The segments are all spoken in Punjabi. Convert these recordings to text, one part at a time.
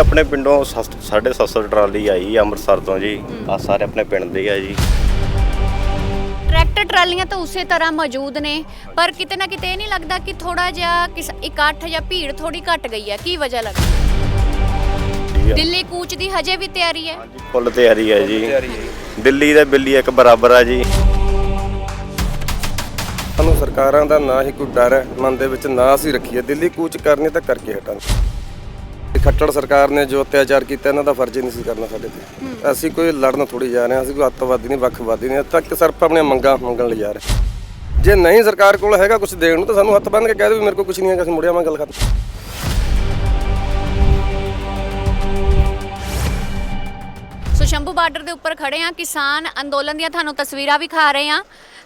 ਆਪਣੇ ਪਿੰਡੋਂ 750 ਟਰਾਲੀ ਆਈ ਆ ਅੰਮ੍ਰਿਤਸਰ ਤੋਂ ਜੀ। ਆ ਸਾਰੇ ਆਪਣੇ ਪਿੰਡ ਦੇ ਆ ਜੀ। ਟਰੈਕਟਰ ਟਰਾਲੀਆਂ ਤਾਂ ਉਸੇ ਤਰ੍ਹਾਂ ਮੌਜੂਦ ਨੇ ਪਰ ਕਿਤੇ ਨਾ ਕਿਤੇ ਇਹ ਨਹੀਂ ਲੱਗਦਾ ਕਿ ਥੋੜਾ ਜਿਹਾ ਕਿਸ- ਇਕੱਠ ਜਾਂ ਭੀੜ ਥੋੜੀ ਘਟ ਗਈ ਹੈ। ਕੀ ਵਜ੍ਹਾ ਲੱਗਦੀ ਆ। ਦਿੱਲੀ ਕੂਚ ਦੀ ਹਜੇ ਵੀ ਤਿਆਰੀ ਹੈ? ਹਾਂਜੀ ਫੁੱਲ ਤਿਆਰੀ ਹੈ ਜੀ। ਦਿੱਲੀ ਤੇ ਬਿੱਲੀ ਇੱਕ ਬਰਾਬਰ ਆ ਜੀ। ਸਾਨੂੰ ਸਰਕਾਰਾਂ ਦਾ ਨਾ ਹੀ ਕੋਈ ਡਰ ਹੈ ਮਨ ਦੇ ਵਿੱਚ ਨਾ ਅਸੀਂ ਰੱਖੀਏ। ਦਿੱਲੀ ਕੂਚ ਕਰਨੀ ਤਾਂ ਕਰਕੇ ਹਟਾਂਗੇ। ਖੱਟੜ ਸਰਕਾਰ ਨੇ ਜੋ ਅਤਿਆਚਾਰ ਕੀਤਾ ਇਹਨਾਂ ਦਾ ਫਰਜ਼ ਹੀ ਨਹੀਂ ਸੀ ਕਰਨਾ ਸਾਡੇ ਤੇ। ਅਸੀਂ ਕੋਈ ਲੜਨ ਥੋੜੀ ਜਾ ਰਹੇ ਹਾਂ ਅਸੀਂ ਕੋਈ ਅੱਤਵਾਦੀ ਨਹੀਂ ਵੱਖਵਾਦੀ ਨਹੀਂ ਤੱਕ ਸਿਰਫ ਆਪਣੀਆਂ ਮੰਗਾਂ ਮੰਗਣ ਲਈ ਜਾ ਰਹੇ। ਜੇ ਨਹੀਂ ਸਰਕਾਰ ਕੋਲ ਹੈਗਾ ਕੁਝ ਦੇਣ ਨੂੰ ਤਾਂ ਸਾਨੂੰ ਹੱਥ ਬੰਨ੍ਹ ਕੇ ਕਹਿ ਦੇ ਵੀ ਮੇਰੇ ਕੋਲ ਕੁਝ ਨਹੀਂ ਹੈਗਾ ਅਸੀਂ ਮੁੜਿਆ ਮੈਂ ਗੱਲ ਖਤਮ। ਸੋ ਸ਼ੰਭੂ ਬਾਰਡਰ ਦੇ ਉੱਪਰ ਖੜੇ ਆ ਕਿਸਾਨ ਅੰਦੋਲਨ ਦੀਆਂ ਤੁਹਾਨੂੰ ਤਸਵੀਰਾਂ ਵੀ ਖਾ ਰਹੇ ਆ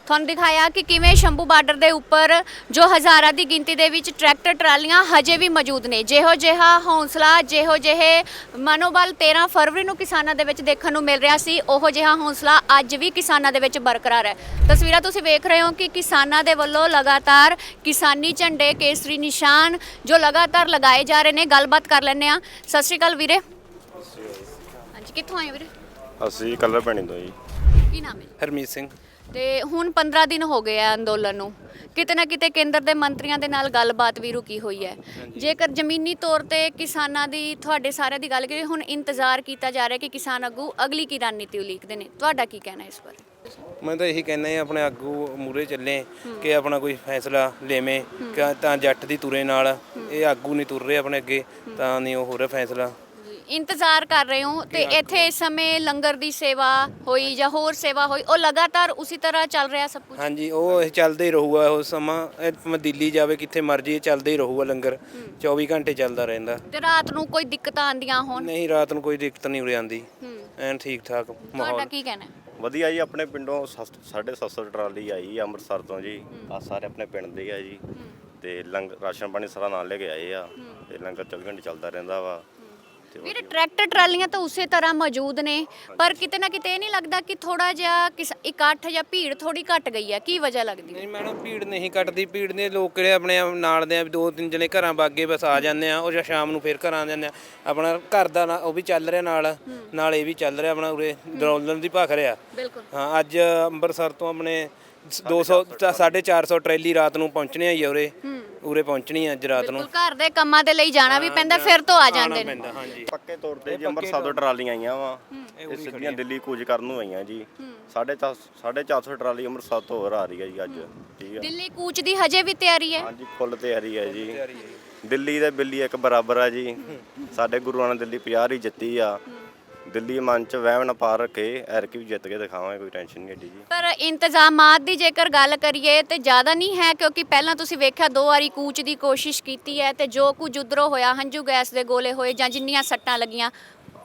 ਤੁਹਾਨੂੰ ਦਿਖਾਇਆ ਕਿ ਕਿਵੇਂ ਸ਼ੰਭੂ ਬਾਰਡਰ ਦੇ ਉੱਪਰ ਜੋ ਹਜ਼ਾਰਾਂ ਦੀ ਗਿਣਤੀ ਦੇ ਵਿੱਚ ਟਰੈਕਟਰ ਟਰਾਲੀਆਂ ਹਜੇ ਵੀ ਮੌਜੂਦ ਨੇ। ਜਿਹੋ ਜਿਹਾ ਹੌਸਲਾ ਜਿਹੋ ਜਿਹੇ ਮਨੋਬਲ 13 ਫਰਵਰੀ ਨੂੰ ਕਿਸਾਨਾਂ ਦੇ ਵਿੱਚ ਦੇਖਣ ਨੂੰ ਮਿਲ ਰਿਹਾ ਸੀ ਉਹੋ ਜਿਹਾ ਹੌਸਲਾ ਅੱਜ ਵੀ ਕਿਸਾਨਾਂ ਦੇ ਵਿੱਚ ਬਰਕਰਾਰ ਹੈ। ਤਸਵੀਰਾਂ ਤੁਸੀਂ ਵੇਖ ਰਹੇ ਹੋ ਕਿ ਕਿਸਾਨਾਂ ਦੇ ਵੱਲੋਂ ਲਗਾਤਾਰ ਕਿਸਾਨੀ ਝੰਡੇ ਕੇਸਰੀ ਨਿਸ਼ਾਨ ਜੋ ਲਗਾਤਾਰ ਲਗਾਏ ਜਾ ਰਹੇ ਨੇ ਗੱਲਬਾਤ ਕਰ ਲੈਂਦੇ ਆ ਸਤਿ ਸ਼੍ਰੀ ਅਕਾਲ ਵੀਰੇ। ਹਾਂਜੀ ਕਿੱਥੋਂ ਆਏ ਵੀਰੇ? ਅਸੀਂ ਕਲਰ ਪੈਣੀ ਤੋਂ ਜੀ। ਕੀ ਨਾਮ ਹੈ ਹਰਮੀਤ ਸਿੰਘ। ਤੇ ਹੁਣ 15 ਦਿਨ ਹੋ ਗਏ ਆ ਅੰਦੋਲਨ ਨੂੰ। ਕਿਤੇ ਨਾ ਕਿਤੇ ਕੇਂਦਰ ਦੇ ਮੰਤਰੀਆਂ ਦੇ ਨਾਲ ਗੱਲਬਾਤ ਵੀ ਰੁਕੀ ਹੋਈ ਹੈ। ਜੇਕਰ ਜ਼ਮੀਨੀ ਤੌਰ ਤੇ ਕਿਸਾਨਾਂ ਦੀ ਤੁਹਾਡੇ ਸਾਰਿਆਂ ਦੀ ਗੱਲ ਕਰੀਏ ਹੁਣ ਇੰਤਜ਼ਾਰ ਕੀਤਾ ਜਾ ਰਿਹਾ ਕਿ ਕਿਸਾਨ ਆਗੂ ਅਗਲੀ ਕੀ ਰਣਨੀਤੀ ਉਲੀਕਦੇ ਨੇ। ਤੁਹਾਡਾ ਕੀ ਕਹਿਣਾ ਇਸ ਬਾਰੇ? ਮੈਂ ਤਾਂ ਇਹੀ ਕਹਿੰਦਾ ਹਾਂ ਆਪਣੇ ਆਗੂ ਮੂਰੇ ਚੱਲੇ ਕਿ ਆਪਣਾ ਕੋਈ ਫੈਸਲਾ ਲੈਵੇਂ ਤਾਂ ਜੱਟ ਦੀ ਤੁਰੇ ਨਾਲ ਇਹ ਆਗੂ ਨਹੀਂ ਤੁਰ ਰਹੇ ਆਪਣੇ ਅੱਗੇ ਤਾਂ ਨਹੀਂ ਉਹ ਹੋ ਰਿਹਾ ਫੈਸਲਾ ਇੰਤਜ਼ਾਰ ਕਰ ਰਹੇ ਹੋ ਤੇ ਇੱਥੇ ਇਸ ਸਮੇਂ ਲੰਗਰ ਦੀ ਸੇਵਾ ਹੋਈ ਜਾਂ ਹੋਰ ਸੇਵਾ ਹੋਈ ਉਹ ਲਗਾਤਾਰ ਉਸੇ ਤਰ੍ਹਾਂ ਚੱਲ ਰਿਹਾ ਸਭ ਕੁਝ ਹਾਂਜੀ ਉਹ ਇਹ ਚੱਲਦਾ ਹੀ ਰਹੂਗਾ ਉਹ ਸਮਾਂ ਇਹ ਭਾਵੇਂ ਦਿੱਲੀ ਜਾਵੇ ਕਿੱਥੇ ਮਰਜ਼ੀ ਇਹ ਚੱਲਦਾ ਹੀ ਰਹੂਗਾ ਲੰਗਰ। 24 ਘੰਟੇ ਚੱਲਦਾ ਰਹਿੰਦਾ। ਤੇ ਰਾਤ ਨੂੰ ਕੋਈ ਦਿੱਕਤਾਂ ਆਉਂਦੀਆਂ ਹੋਣ? ਨਹੀਂ ਰਾਤ ਨੂੰ ਕੋਈ ਦਿੱਕਤ ਨਹੀਂ ਉਰੇ ਆਉਂਦੀ। ਹੂੰ। ਐਨ ਠੀਕ ਠਾਕ ਤੁਹਾਡਾ ਮਾਹੌਲ ਕੀ ਕਹਿਣਾ ਹੈ? ਵਧੀਆ ਜੀ ਆਪਣੇ ਪਿੰਡੋਂ 750 ਟਰਾਲੀ ਆਈ ਆ ਅੰਮ੍ਰਿਤਸਰ ਤੋਂ ਜੀ। ਆ ਸਾਰੇ ਆਪਣੇ ਪਿੰਡ ਦੇ ਆ ਜੀ। ਤੇ ਲੰਗ ਰਾਸ਼ਨ ਪਾਣੀ ਸਾਰਾ ਨਾਲ ਲੈ ਕੇ ਆਏ ਆ। ਤੇ ਲੰਗਰ 24 ਘੰਟੇ ਚੱਲਦਾ ਰਹਿੰਦਾ ਵਾ। ਵੀਰੇ ਟਰੈਕਟਰ ਟਰਾਲੀਆਂ ਤਾਂ ਉਸੇ ਤਰ੍ਹਾਂ ਮੌਜੂਦ ਨੇ ਪਰ ਕਿਤੇ ਨਾ ਕਿਤੇ ਇਹ ਨਹੀਂ ਲੱਗਦਾ ਕਿ ਥੋੜਾ ਜਿਹਾ ਕਿਸ- ਇਕੱਠ ਜਾਂ ਭੀੜ ਥੋੜੀ ਘਟ ਗਈ ਹੈ। ਕੀ ਵਜ੍ਹਾ ਲੱਗਦੀ? ਹੈ ਨਹੀਂ ਮੈਡਮ ਭੀੜ ਨਹੀਂ ਕੱਟਦੀ ਭੀੜ ਨੇ ਲੋਕ ਕਿਹੜੇ ਆਪਣੇ ਆਪ ਨਾਲ ਦੇ ਆ ਦੋ ਤਿੰਨ ਜਣੇ ਘਰਾਂ ਬਾਗੇ ਬਸ ਆ ਜਾਂਦੇ ਆ ਉਹ ਜਾਂ ਸ਼ਾਮ ਨੂੰ ਫੇਰ ਘਰਾਂ ਆ ਜਾਂਦੇ ਆ। ਆਪਣਾ ਘਰ ਦਾ ਨਾ- ਉਹ ਵੀ ਚੱਲ ਰਿਹਾ ਨਾਲ ਨਾਲ ਇਹ ਵੀ ਚੱਲ ਰਿਹਾ ਆਪਣਾ ਉਰੇ ਦਰੌਲਨ ਦੀ ਭਖ ਰਿਹਾ। ਬਿਲਕੁਲ। ਹਾਂ ਅੱਜ ਅੰਮ੍ਰਿਤਸਰ ਤੋਂ ਆਪਣੇ 200 450 ਟਰੈਲੀ ਰਾਤ ਨੂੰ ਪਹੁੰਚਣੇ ਆ ਉਰੇ। ਉਰੇ ਪਹੁੰਚਣੀ ਆ ਅੱਜ ਰਾਤ ਨੂੰ। ਬਿਲਕੁਲ ਘਰ ਦੇ ਕੰਮਾਂ ਦੇ ਲਈ ਜਾਣਾ ਵੀ ਪੈਂਦਾ ਫਿਰ ਤੋਂ ਆ ਜਾਂਦੇ ਨੇ। ਪੈਂਦਾ ਹਾਂਜੀ। ਪੱਕੇ ਤੌਰ ਤੇ ਜੀ ਅੰਮ੍ਰਿਤਸਰ ਤੋਂ ਟਰਾਲੀਆਂ ਆਈਆਂ ਵਾ। ਇਹ ਸਿੱਧੀਆਂ ਦਿੱਲੀ ਕੂਚ ਕਰਨ ਨੂੰ ਆਈਆਂ ਜੀ। 450 450 ਟਰਾਲੀ ਅੰਮ੍ਰਿਤਸਰ ਤੋਂ ਹੋਰ ਆ ਰਹੀ ਹੈ ਜੀ ਅੱਜ। ਠੀਕ ਹੈ ਦਿੱਲੀ ਕੂਚ ਦੀ ਹਜੇ ਵੀ ਤਿਆਰੀ ਹੈ? ਹਾਂਜੀ ਫੁੱਲ ਤਿਆਰੀ ਹੈ ਜੀ। ਦਿੱਲੀ ਤੇ ਬਿੱਲੀ ਇੱਕ ਬਰਾਬਰ ਆ ਜੀ। ਸਾਡੇ ਗੁਰੂਆਂ ਨੇ ਦਿੱਲੀ 50 ਹੀ ਜਿੱਤੀ ਆ। ਦਿੱਲੀ ਮਨ ਚ ਵਹਿਮ ਨਾ ਪਾ ਰੱਖੇ ਐਰਕੀ ਵੀ ਜਿੱਤ ਕੇ ਦਿਖਾਵਾਂਗੇ, ਕੋਈ ਟੈਨਸ਼ਨ ਨਹੀਂ ਏਡੀ ਜੀ। ਪਰ ਇੰਤਜ਼ਾਮਾਤ ਦੀ ਜੇਕਰ ਗੱਲ ਕਰੀਏ, ਤੇ ਜ਼ਿਆਦਾ ਨਹੀਂ ਹੈ, ਕਿਉਂਕਿ ਪਹਿਲਾਂ ਤੁਸੀਂ ਵੇਖਿਆ ਦੋ ਵਾਰੀ ਕੂਚ ਦੀ ਕੋਸ਼ਿਸ਼ ਕੀਤੀ ਹੈ, ਤੇ ਜੋ ਕੁਝ ਉਧਰੋਂ ਹੋਇਆ, ਹੰਝੂ ਗੈਸ ਦੇ ਗੋਲੇ ਹੋਏ ਜਾਂ ਜਿੰਨੀਆਂ ਸੱਟਾਂ ਲੱਗੀਆਂ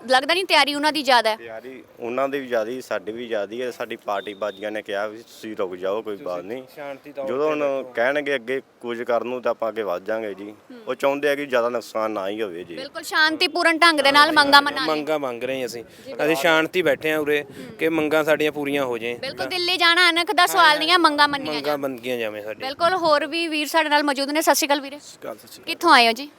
ਲੱਗਦਾ ਨਹੀਂ ਤਿਆਰੀ ਉਹਨਾਂ ਦੀ ਜ਼ਿਆਦਾ ਹੈ? ਤਿਆਰੀ ਉਹਨਾਂ ਦੀ ਵੀ ਜ਼ਿਆਦੀ ਸਾਡੀ ਵੀ ਜ਼ਿਆਦੀ ਹੈ ਸਾਡੀ ਪਾਰਟੀ ਬਾਜੀਆਂ ਨੇ ਕਿਹਾ ਵੀ ਤੁਸੀਂ ਰੁਕ ਜਾਓ ਕੋਈ ਬਾਤ ਨਹੀਂ। ਸ਼ਾਂਤੀ ਤੌਰ ਜਦੋਂ ਹੁਣ ਕਹਿਣਗੇ ਅੱਗੇ ਕੁਝ ਕਰਨ ਨੂੰ ਤਾਂ ਆਪਾਂ ਅੱਗੇ ਵੱਧ ਜਾਾਂਗੇ ਜੀ। ਉਹ ਚਾਹੁੰਦੇ ਆ ਕਿ ਜ਼ਿਆਦਾ ਨੁਕਸਾਨ ਨਾ ਹੀ ਹੋਵੇ ਜੀ। ਬਿਲਕੁਲ ਸ਼ਾਂਤੀਪੂਰਨ ਢੰਗ ਦੇ ਨਾਲ ਮੰਗਾ ਮਨਾ ਮੰਗਾ ਮੰਗ ਰਹੇ ਹਾਂ ਅਸੀਂ। ਅਸੀਂ ਸ਼ਾਂਤੀ ਬੈਠੇ ਆ ਉਰੇ ਕਿ ਮੰਗਾਂ ਸਾਡੀਆਂ ਪੂਰੀਆਂ ਹੋ ਜਾਏ ਬਿਲਕੁਲ ਦਿੱਲੀ ਜਾਣਾ ਅਨਖ ਦਾ ਸਵਾਲ ਨਹੀਂ ਹੈ ਮੰਗਾ ਮੰਨੀਆਂ ਮੰਗਾਂ ਬੰਦਗੀਆਂ ਜਾਵੇਂ ਸਾਡੀ ਬਿਲਕੁਲ ਹੋਰ ਵੀ ਵੀਰ ਸਾਡੇ ਨਾਲ ਮੌਜੂਦ ਨੇ। ਸਤਿ ਸ਼੍ਰੀ ਅਕਾਲ ਵੀਰੇ। ਗੱਲ ਸੱਚੀ ਕਿੱਥੋਂ ਆਏ ਹੋ ਜੀ?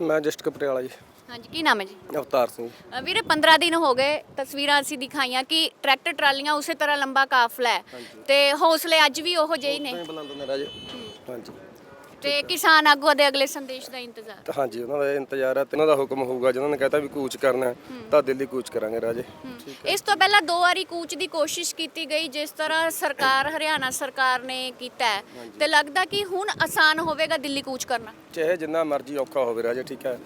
ਮੈਂ ਜਸਟ ਕਪਟਿਆਲਾ ਜੀ। ਹਾਂਜੀ ਕੀ ਨਾਮ ਹੈ ਜੀ? ਅਵਤਾਰ ਸਿੰਘ। ਅ, ਵੀਰੇ 15 ਦਿਨ ਹੋ ਗਏ ਤਸਵੀਰਾਂ ਅਸੀਂ ਦਿਖਾਈਆਂ ਕਿ ਟਰੈਕਟਰ ਟਰਾਲੀਆਂ ਉਸੇ ਤਰ੍ਹਾਂ ਲੰਬਾ ਕਾਫਲਾ ਹੈ ਤੇ ਹੌਸਲੇ ਅੱਜ ਵੀ ਉਹੋ ਜਿਹੇ ਹੀ ਨੇ। ਬੁਲੰਦ ਨੇ ਰਾਜੇ। ਹਾਂਜੀ। ਤੇ ਕਿਸਾਨ ਆਗੂਆਂ ਦੇ ਅਗਲੇ ਸੰਦੇਸ਼ ਦਾ ਇੰਤਜ਼ਾਰ? ਤਾਂ ਹਾਂਜੀ ਉਹਨਾਂ ਦਾ ਇੰਤਜ਼ਾਰ ਹੈ ਤੇ ਉਹਨਾਂ ਦਾ ਹੁਕਮ ਹੋਊਗਾ ਜਿਹਨਾਂ ਨੇ ਕਹਿਤਾ ਵੀ ਕੂਚ ਕਰਨਾ ਹੈ, ਤਾਂ ਦਿੱਲੀ ਕੂਚ ਕਰਾਂਗੇ ਰਾਜੇ। ਇਸ ਤੋਂ ਪਹਿਲਾਂ ਦੋ ਵਾਰੀ ਕੂਚ ਦੀ ਕੋਸ਼ਿਸ਼ ਕੀਤੀ ਗਈ ਜਿਸ ਤਰ੍ਹਾਂ ਸਰਕਾਰ ਹਰਿਆਣਾ ਸਰਕਾਰ ਨੇ ਕੀਤਾ ਹੈ। ਤੇ ਲੱਗਦਾ ਕਿ ਹੁਣ ਆਸਾਨ ਹੋਵੇਗਾ ਦਿੱਲੀ ਕੂਚ ਕਰਨਾ। ਚਾਹੇ ਜਿੰਨਾ ਮਰਜ਼ੀ ਔਖਾ ਹੋਵੇ ਰਾਜੇ ਠੀਕ ਹੈ।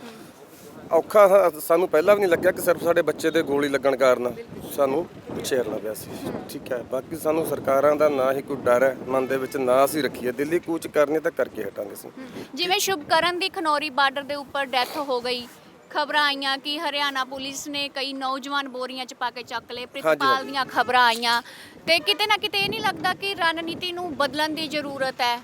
ਔਖਾ ਸਾ- ਸਾਨੂੰ ਪਹਿਲਾਂ ਵੀ ਨਹੀਂ ਲੱਗਿਆ ਕਿ ਸਿਰਫ ਸਾਡੇ ਬੱਚੇ ਦੇ ਗੋਲੀ ਲੱਗਣ ਕਾਰਨ ਸਾਨੂੰ ਪਿੱਛੇ ਹਟਣਾ ਪਿਆ ਸੀ। ਠੀਕ ਹੈ ਬਾਕੀ ਸਾਨੂੰ ਸਰਕਾਰਾਂ ਦਾ ਨਾ ਹੀ ਕੋਈ ਡਰ ਹੈ ਮਨ ਦੇ ਵਿੱਚ ਨਾ ਅਸੀਂ ਰੱਖੀਏ। ਦਿੱਲੀ ਕੂਚ ਕਰਨੀ ਤਾਂ ਕਰਕੇ ਹਟਾਂਗੇ ਅਸੀਂ। ਜਿਵੇਂ ਸ਼ੁਭਕਰਨ ਦੀ ਖਨੌਰੀ ਬਾਰਡਰ ਦੇ ਉੱਪਰ ਡੈਥ ਹੋ ਗਈ ਖਬਰਾਂ ਆਈਆਂ ਕਿ ਹਰਿਆਣਾ ਪੁਲਿਸ ਨੇ ਕਈ ਨੌਜਵਾਨ ਬੋਰੀਆਂ 'ਚ ਪਾ ਕੇ ਚੱਕ ਲਏ ਪ੍ਰਿਤਪਾਲ ਦੀਆਂ ਖਬਰਾਂ ਆਈਆਂ। ਤੇ ਕਿਤੇ ਨਾ ਕਿਤੇ ਇਹ ਨਹੀਂ ਲੱਗਦਾ ਕਿ ਰਣਨੀਤੀ ਨੂੰ ਬਦਲਣ ਦੀ ਜ਼ਰੂਰਤ ਹੈ।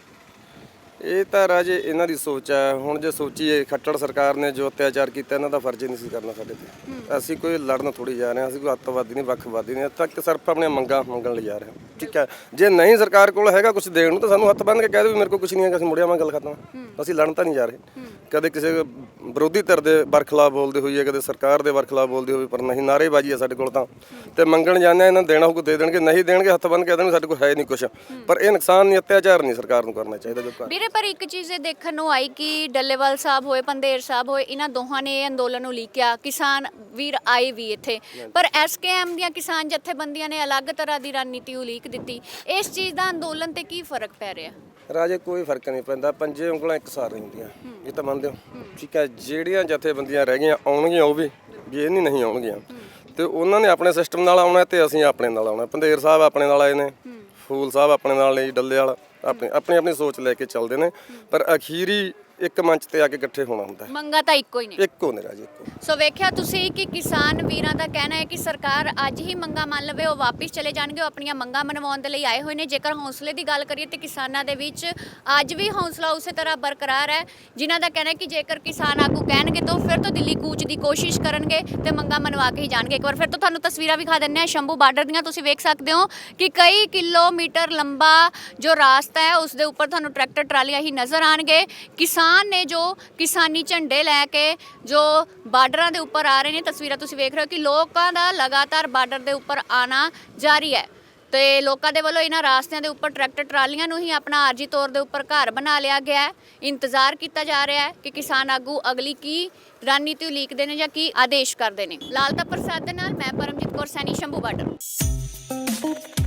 ਇਹ ਤਾਂ ਰਾਜੇ ਇਹਨਾਂ ਦੀ ਸੋਚ ਹੈ। ਹੁਣ ਜੇ ਸੋਚੀਏ ਖੱਟੜ ਸਰਕਾਰ ਨੇ ਜੋ ਅਤਿਆਚਾਰ ਕੀਤਾ ਇਹਨਾਂ ਦਾ ਫਰਜ਼ ਹੀ ਨਹੀਂ ਸੀ ਕਰਨਾ ਸਾਡੇ ਤੇ। ਅਸੀਂ ਕੋਈ ਲੜਨ ਥੋੜੀ ਜਾ ਰਹੇ ਹਾਂ ਅਸੀਂ ਕੋਈ ਅੱਤਵਾਦੀ ਨਹੀਂ ਵੱਖਵਾਦੀ ਨਹੀਂ। ਤੱਕ ਸਿਰਫ ਆਪਣੀਆਂ ਮੰਗਾਂ ਮੰਗਣ ਲਈ ਜਾ ਰਹੇ ਹਾਂ। ਠੀਕ ਹੈ। ਜੇ ਨਹੀਂ ਸਰਕਾਰ ਕੋਲ ਹੈਗਾ ਕੁਝ ਦੇਣ ਨੂੰ ਤਾਂ ਸਾਨੂੰ ਹੱਥ ਬੰਨ੍ਹ ਕੇ ਕਹਿ ਦੇ ਵੀ ਮੇਰੇ ਕੋਲ ਕੁਝ ਨਹੀਂ ਹੈਗਾ ਅਸੀਂ ਮੁੜਿਆ ਮੈਂ ਗੱਲ ਖਤਮ। ਅਸੀਂ ਲੜਨ ਤਾਂ ਨਹੀਂ ਜਾ ਰਹੇ। ਕਦੇ ਕਿਸੇ ਵਿਰੋਧੀ ਧਿਰ ਦੇ ਬਰਖਲਾਫ ਬੋਲਦੇ ਹੋਈਏ ਕਦੇ ਸਰਕਾਰ ਦੇ ਬਰਖਲਾਫ ਬੋਲਦੇ ਹੋਵੇ ਪਰ ਨਹੀਂ ਨਾਰੇਬਾਜ਼ੀ ਆ ਸਾਡੇ ਕੋਲ ਤਾਂ। ਤੇ ਮੰਗਣ ਜਾਂਦੇ ਇਹਨਾਂ ਦੇਣਾ ਹੋਊ ਦੇ ਦੇਣਗੇ ਨਹੀਂ ਦੇਣਗੇ ਹੱਥ ਬੰਨ੍ਹ ਕੇ ਦੇਣਗੇ ਸਾਡੇ ਕੋਲ ਹੈ ਨਹੀਂ ਕੁਝ ਪਰ ਇਹ ਨੁਕਸਾਨ ਨਹੀਂ ਅਤਿਆਚਾਰ ਨਹੀਂ ਸਰਕਾਰ ਨੂੰ ਕਰਨਾ ਚਾਹੀਦਾ ਜੋ ਕਰ ਵੀਰੇ ਪਰ ਇੱਕ ਚੀਜ਼ ਇਹ ਦੇਖਣ ਨੂੰ ਆਈ ਕਿ ਡੱਲੇਵਾਲ ਸਾਹਿਬ ਹੋਏ ਪੰਦੇਰ ਸਾਹਿਬ ਹੋਏ ਇਹਨਾਂ ਦੋਹਾਂ ਨੇ ਇਹ ਅੰਦੋਲਨ ਨੂੰ ਲੀਕਿਆ। ਕਿਸਾਨ ਵੀਰ ਆਏ ਵੀ ਇੱਥੇ। ਪਰ ਐਸਕੇਐਮ ਦੀਆਂ ਕਿਸਾਨ ਜਥੇਬੰਦੀਆਂ ਨੇ ਅਲੱਗ ਤਰ੍ਹਾਂ ਦੀ ਰਣਨੀਤੀ ਉਲੀਕ ਦਿੱਤੀ। ਇਸ ਚੀਜ਼ ਦਾ ਅੰਦੋਲਨ ਤੇ ਕੀ ਫ਼ਰਕ ਪੈ ਰਿਹਾ? ਰਾਜੇ ਕੋਈ ਫ਼ਰਕ ਨਹੀਂ ਪੈਂਦਾ। ਪੰਜੇ ਉਂਗਲਾਂ ਇੱਕਸਾਰ ਨਹੀਂ ਹੁੰਦੀਆਂ ਇਹ ਤਾਂ ਮੰਨਦੇ ਹੋ? ਠੀਕ ਹੈ ਜਿਹੜੀਆਂ ਜਥੇਬੰਦੀਆਂ ਰਹਿ ਗਈਆਂ ਆਉਣਗੀਆਂ ਉਹ ਵੀ ਇਹ ਨਹੀਂ ਨਹੀਂ ਆਉਣਗੀਆਂ। ਤੇ ਉਹਨਾਂ ਨੇ ਆਪਣੇ ਸਿਸਟਮ ਨਾਲ ਆਉਣਾ ਤੇ ਅਸੀਂ ਆਪਣੇ ਨਾਲ ਆਉਣਾ। ਪੰਦੇਰ ਸਾਹਿਬ ਆਪਣੇ ਨਾਲ ਆਏ ਨੇ। ਫੂਲ ਸਾਹਿਬ ਆਪਣੇ ਨਾਲ ਨੇ ਜੀ ਡੱਲੇ ਵਾਲਾ ਆਪਣੀ ਆਪਣੀ ਆਪਣੀ ਸੋਚ ਲੈ ਕੇ ਚੱਲਦੇ ਨੇ। ਪਰ ਅਖੀਰੀ ਇੱਕ ਮੰਚ ਤੇ ਆ ਕੇ ਇਕੱਠੇ ਹੋਣਾ ਹੁੰਦਾ ਹੈ। ਮੰਗਾ ਤਾਂ ਇੱਕੋ ਹੀ ਨੇ। ਇੱਕੋ ਨੇ ਰਾਜੇ ਇੱਕੋ। ਸੋ ਵੇਖਿਆ ਤੁਸੀਂ ਕਿ ਕਿਸਾਨ ਵੀਰਾਂ ਦਾ ਕਹਿਣਾ ਹੈ ਕਿ ਸਰਕਾਰ ਅੱਜ ਹੀ ਮੰਗਾ ਮੰਨ ਲਵੇ ਉਹ ਵਾਪਿਸ ਚਲੇ ਜਾਣਗੇ ਉਹ ਆਪਣੀਆਂ ਮੰਗਾਂ ਮਨਵਾਉਣ ਦੇ ਲਈ ਆਏ ਹੋਏ ਨੇ। ਜੇਕਰ ਹੌਸਲੇ ਦੀ ਗੱਲ ਕਰੀਏ ਤੇ ਕਿਸਾਨਾਂ ਦੇ ਵਿੱਚ ਅੱਜ ਵੀ ਹੌਸਲਾ ਉਸੇ ਤਰ੍ਹਾਂ ਬਰਕਰਾਰ ਹੈ ਜਿਨ੍ਹਾਂ ਦਾ ਕਹਿਣਾ ਹੈ ਕਿ ਜੇਕਰ ਕਿਸਾਨ ਆਗੂ ਕਹਿਣਗੇ ਤਾਂ ਉਹ ਫਿਰ ਤੋਂ ਦਿੱਲੀ ਕੂਚ ਦੀ ਕੋਸ਼ਿਸ਼ ਕਰਨਗੇ ਤੇ ਮੰਗਾਂ ਮਨਵਾ ਕੇ ਹੀ ਜਾਣਗੇ। ਇੱਕ ਵਾਰ ਫਿਰ ਤੋਂ ਤੁਹਾਨੂੰ ਤਸਵੀਰਾਂ ਵਿਖਾ ਦਿੰਦੇ ਹਾਂ। ਸ਼ੰਭੂ ਬਾਰਡਰ ਦੀਆਂ ਤੁਸੀਂ ਵੇਖ ਸਕਦੇ ਹੋ ਕਿ ਕਈ ਕਿਲੋਮੀਟਰ ਲੰਬਾ ਜੋ ਰਾਸਤਾ ਹੈ ਉਸ ਦੇ ਉੱਪਰ ਤੁਹਾਨੂੰ ਟਰੈਕਟਰ ਟਰਾਲੀਆਂ ਹੀ ਨਜ਼ਰ ਆਣਗੇ ਕਿਸਾਨ ਨੇ ਜੋ ਕਿਸਾਨੀ ਝੰਡੇ ਲੈ ਕੇ ਜੋ ਬਾਰਡਰਾਂ ਦੇ ਉੱਪਰ ਆ ਰਹੇ ਨੇ, ਤਸਵੀਰਾਂ ਤੁਸੀਂ ਵੇਖ ਰਹੇ ਹੋ ਕਿ ਲੋਕਾਂ ਦਾ ਲਗਾਤਾਰ ਬਾਰਡਰ ਦੇ ਉੱਪਰ ਆਣਾ ਜਾਰੀ ਹੈ। ਤੇ ਲੋਕਾਂ ਦੇ ਵੱਲੋਂ ਇਹਨਾਂ ਰਾਸਤਿਆਂ ਦੇ ਉੱਪਰ ਟਰੈਕਟਰ ਟਰਾਲੀਆਂ ਨੂੰ ਹੀ ਆਪਣਾ ਆਰਜੀ ਤੌਰ ਦੇ ਉੱਪਰ ਘਰ ਬਣਾ ਲਿਆ ਗਿਆ ਹੈ। ਇੰਤਜ਼ਾਰ ਕੀਤਾ ਜਾ ਰਿਹਾ ਹੈ ਕਿ ਕਿਸਾਨ ਆਗੂ ਅਗਲੀ ਕੀ ਰਣਨੀਤੀ ਉਲੀਕਦੇ ਨੇ ਜਾਂ ਕੀ ਆਦੇਸ਼ ਕਰਦੇ ਨੇ। ਲਾਲਤਾ ਪ੍ਰਸਾਦ ਦੇ ਨਾਲ ਮੈਂ ਪਰਮਜੀਤ ਕੌਰ, ਸੈਣੀ ਸ਼ੰਭੂ ਬਾਰਡਰ।